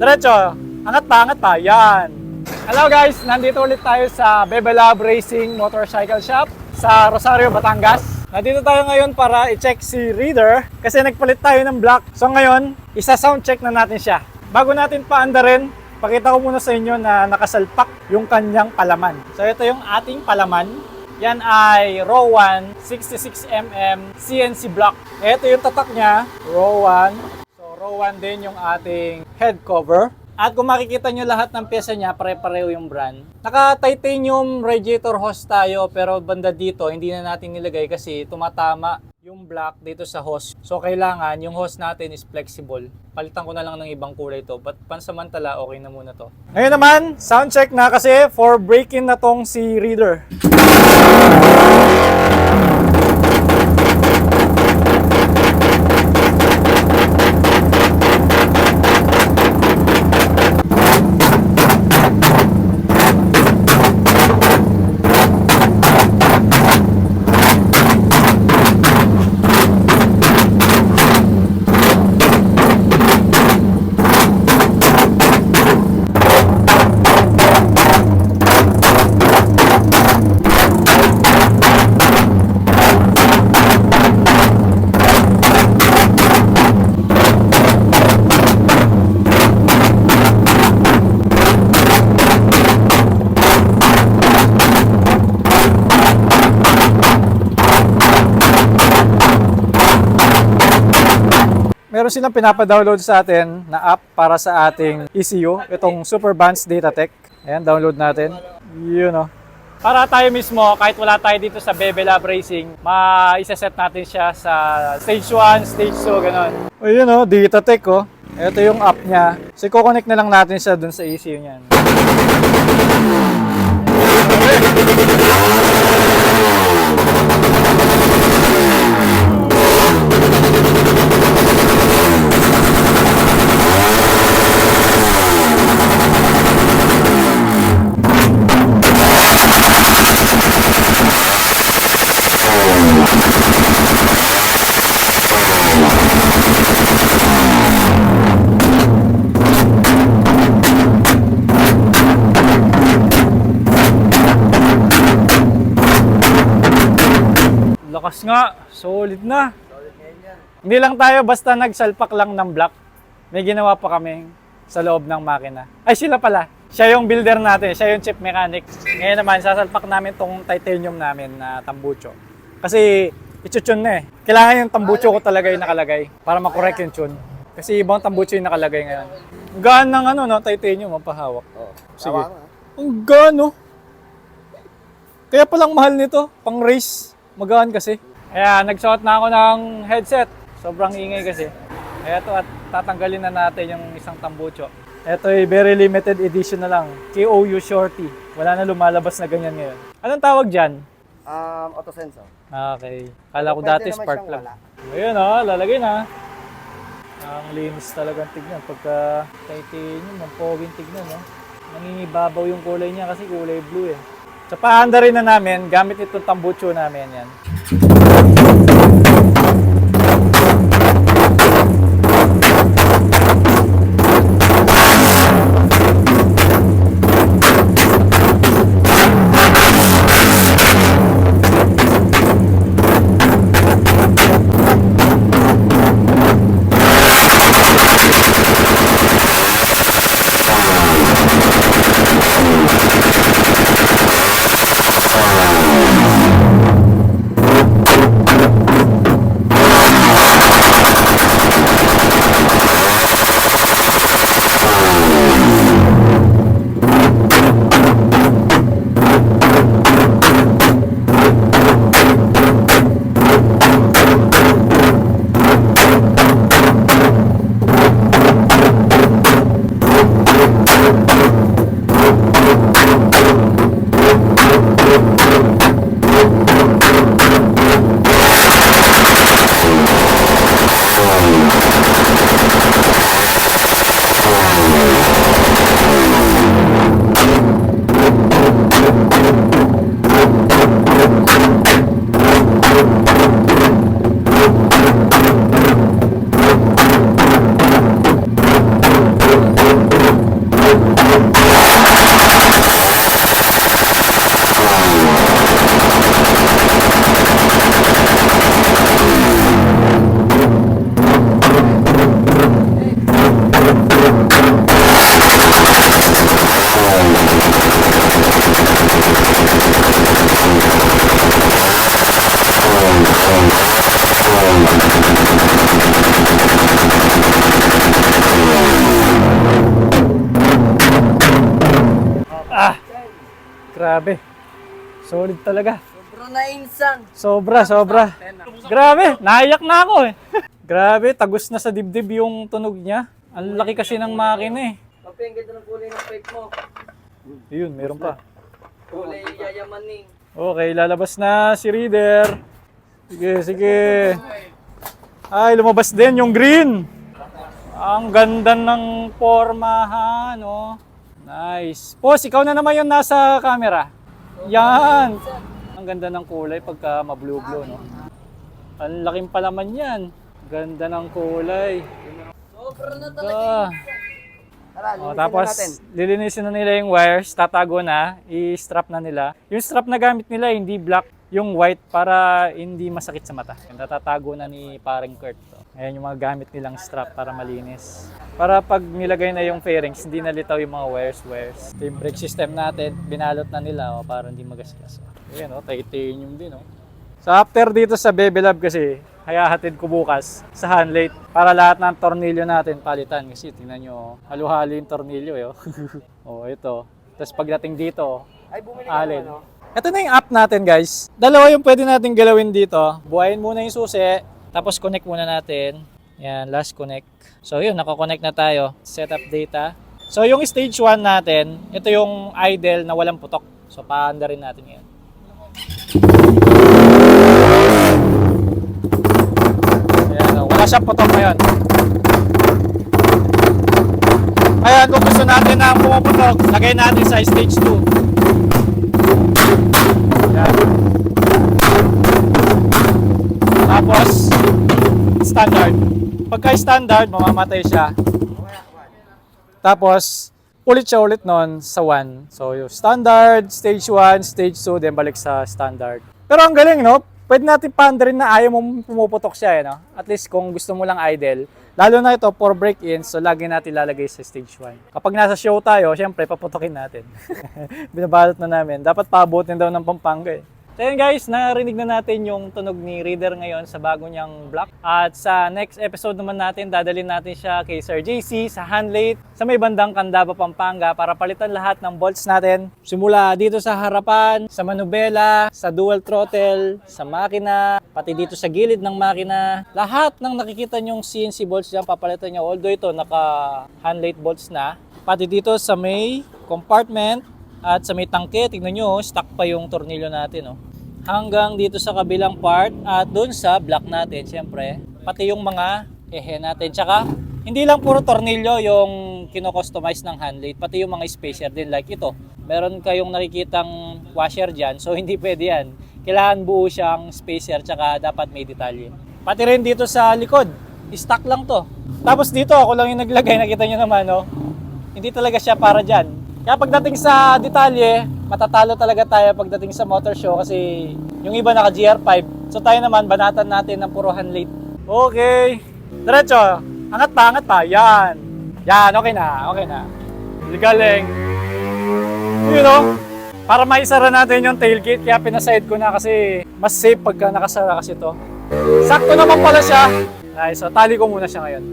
Diretso. Angat pa, angat pa. Yan. Hello guys, nandito ulit tayo sa Bebe Lab Racing Motorcycle Shop sa Rosario, Batangas. Nandito tayo ngayon para i-check si Reader kasi nagpalit tayo ng block. So ngayon, isa-sound check na natin siya. Bago natin paandarin, pakita ko muna sa inyo na nakasalpak yung kanyang palaman. So ito yung ating palaman. Yan ay Rowan 66mm CNC block. Ito yung tatak niya, Rowan. So Rowan din yung ating head cover. At kung makikita nyo lahat ng pyesa niya, pare-pareho yung brand. Naka-titanium radiator hose tayo, pero banda dito, hindi na natin nilagay kasi tumatama yung block dito sa hose. So kailangan yung hose natin is flexible. Palitan ko na lang ng ibang kulay to, but pansamantala okay na muna to. Ngayon naman, sound check na kasi for break-in na tong si Reader. Meron silang pinapa-download sa atin na app para sa ating ECU, itong Super Bands Data Tech. Ayan, download natin. Yun o. Para tayo mismo, kahit wala tayo dito sa Bebe Lab Racing, ma-isa-set natin siya sa stage 1, stage 2, ganun. O yun o, Data Tech o. Ito yung app niya. So, i-connect na lang natin siya dun sa ECU niyan. Lakas nga, solid na. Hindi lang tayo basta nagsalpak lang ng block. May ginawa pa kami sa loob ng makina. Ay sila pala. Siya yung builder natin, siya yung chip mechanic. Ngayon naman, sasalpak namin tong titanium namin na tambucho. Kasi itutune na eh. Kailangan yung tambucho ko talaga yung nakalagay para makorek yung tune. Kasi ibang tambucho yung nakalagay ngayon. Gaan ng ano, no, titanium, mapahawak. Oo. Sige. Ang gaan, no? Kaya palang mahal nito, pang race. Magaan kasi. Kaya nagsuot na ako ng headset. Sobrang ingay kasi. Kaya ito at tatanggalin na natin yung isang tambucho. Ito ay very limited edition na lang. KOU Shorty. Wala na lumalabas na ganyan ngayon. Anong tawag dyan? Um, auto sensor. Okay. Kala ko dati spark plug. Ayun oh, lalagay na. Ang linis talagang tignan. Pagka titanium, ang poging tignan. No? Nangingibabaw yung kulay niya kasi kulay blue eh. Sa paanda rin na namin, gamit itong tambucho namin yan. Ah! Grabe. Solid talaga. Sobra na insan. Sobra, sobra. Grabe, naiyak na ako eh. Grabe, tagos na sa dibdib yung tunog niya. Ang laki kasi ng makina eh. Papi, ang ganda ng kulay ng pipe mo. Yun, meron pa. Kulay yayaman. Okay, lalabas na si Reader. Sige, sige. Ay, lumabas din yung green. Ang ganda ng pormahan, oh. Nice. Boss, ikaw na naman yung nasa camera. Yan. Ang ganda ng kulay pagka ma-blue-blue, no? Ang laking palaman yan. Ganda ng kulay. Sobrang na talaga. Tara, Oh, tapos, lilinisin na nila yung wires, tatago na, i-strap na nila. Yung strap na gamit nila, hindi black, yung white para hindi masakit sa mata. Yung Natatago na ni paring Kurt. to. Ayan yung mga gamit nilang strap para malinis. Para pag nilagay na yung fairings, hindi nalitaw yung mga wires, wires. Ito yung brake system natin, binalot na nila oh, para hindi magasgas. Ayan oh, titanium din oh. So after dito sa Bebe Lab kasi, hayahatid ko bukas sa Hanlate para lahat ng tornilyo natin palitan. Kasi tingnan nyo, halu-halo yung tornilyo eh. oh. oh, ito. Tapos pagdating dito, Ay, bumili alin. Ito na yung app natin guys. Dalawa yung pwede natin galawin dito. Buhayin muna yung susi, tapos connect muna natin. Yan, last connect. So yun, nakakonect na tayo. Setup data. So yung stage 1 natin, ito yung idle na walang putok. So paanda rin natin yan. Siyang putok ngayon. Ayan, kung gusto natin na pumuputok, lagay natin sa stage 2. Ayan. Tapos, standard. Pagka standard, mamamatay siya. Tapos, ulit siya ulit nun sa 1. So, standard, stage 1, stage 2, then balik sa standard. Pero ang galing, no? Pwede natin paandarin na ayaw mo pumuputok siya, eh, no? At least kung gusto mo lang idle. Lalo na ito, for break-ins, so lagi natin lalagay sa stage 1. Kapag nasa show tayo, syempre, paputokin natin. Binabalot na namin. Dapat paabutin daw ng Pampanga, eh. So yun guys, narinig na natin yung tunog ni Reader ngayon sa bago niyang block. At sa next episode naman natin, dadalhin natin siya kay Sir JC sa Handlate sa may bandang Candaba, Pampanga para palitan lahat ng bolts natin. Simula dito sa harapan, sa manubela, sa dual throttle, sa makina, pati dito sa gilid ng makina. Lahat ng nakikita nyong CNC bolts dyan, papalitan niya. Although ito, naka Handlate bolts na. Pati dito sa may compartment, at sa may tangke, tignan nyo, oh, stuck pa yung tornilyo natin. Oh. Hanggang dito sa kabilang part at doon sa block natin, syempre. Pati yung mga ehe natin. Tsaka, hindi lang puro tornilyo yung kino-customize ng handlate, pati yung mga spacer din like ito. Meron kayong nakikitang washer dyan, so hindi pwede yan. Kailangan buo siyang spacer, tsaka dapat may detalye. Pati rin dito sa likod, stock lang to. Tapos dito, ako lang yung naglagay, nakita nyo naman, no? Hindi talaga siya para dyan. Kaya pagdating sa detalye, matatalo talaga tayo pagdating sa motor show kasi yung iba naka GR5. So tayo naman, banatan natin ng puro handlate. Okay. Diretso. Angat pa, angat pa. Yan. Yan, okay na, okay na. Galing. You know, para maisara natin yung tailgate, kaya pinaside ko na kasi mas safe pagka nakasara kasi to. Sakto naman pala siya. Nice, so tali ko muna siya ngayon.